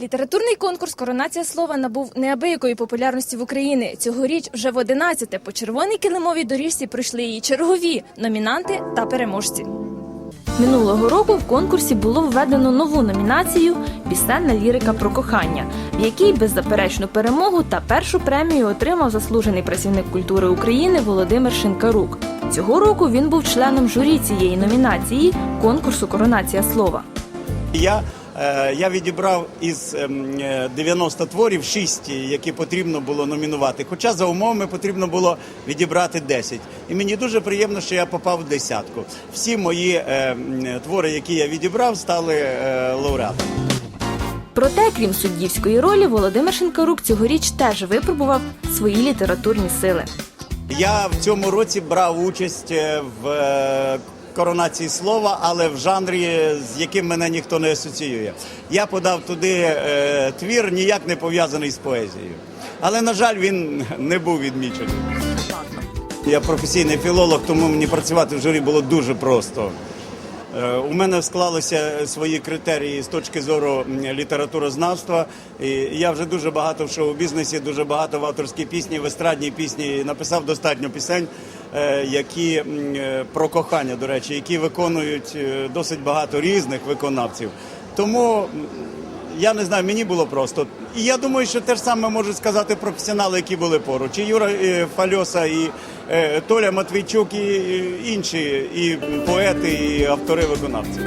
Літературний конкурс Коронація слова набув неабиякої популярності в Україні. Цьогоріч вже в 11-те по червоній килимовій доріжці пройшли її чергові номінанти та переможці. Минулого року в конкурсі було введено нову номінацію Пісенна лірика про кохання, в якій беззаперечну перемогу та першу премію отримав заслужений працівник культури України Володимир Шинкарук. Цього року він був членом журі цієї номінації конкурсу Коронація слова. Я, я відібрав із ем, е, 90 творів 6, які потрібно було номінувати. Хоча за умовами потрібно було відібрати 10. І мені дуже приємно, що я попав в десятку. Всі мої е, твори, які я відібрав, стали е, лауреатами. Проте, крім суддівської ролі, Володимир Шинкарук цьогоріч теж випробував свої літературні сили. Я в цьому році брав участь е, в е, коронації слова, але в жанрі, з яким мене ніхто не асоціює. Я подав туди е, твір, ніяк не пов'язаний з поезією. Але, на жаль, він не був відмічений. Я професійний філолог, тому мені працювати в журі було дуже просто. Е, У мене склалися свої критерії з точки зору літературознавства. І я вже дуже багато в шоу-бізнесі, дуже багато в авторській пісні, в естрадній пісні написав достатньо пісень, е, які е, про кохання, до речі, які виконують досить багато різних виконавців. Тому я не знаю, мені було просто. І я думаю, що те ж саме можуть сказати професіонали, які були поруч. І Юра і Фальоса, і е, Толя Матвійчук, і інші, і поети, і автори виконавці.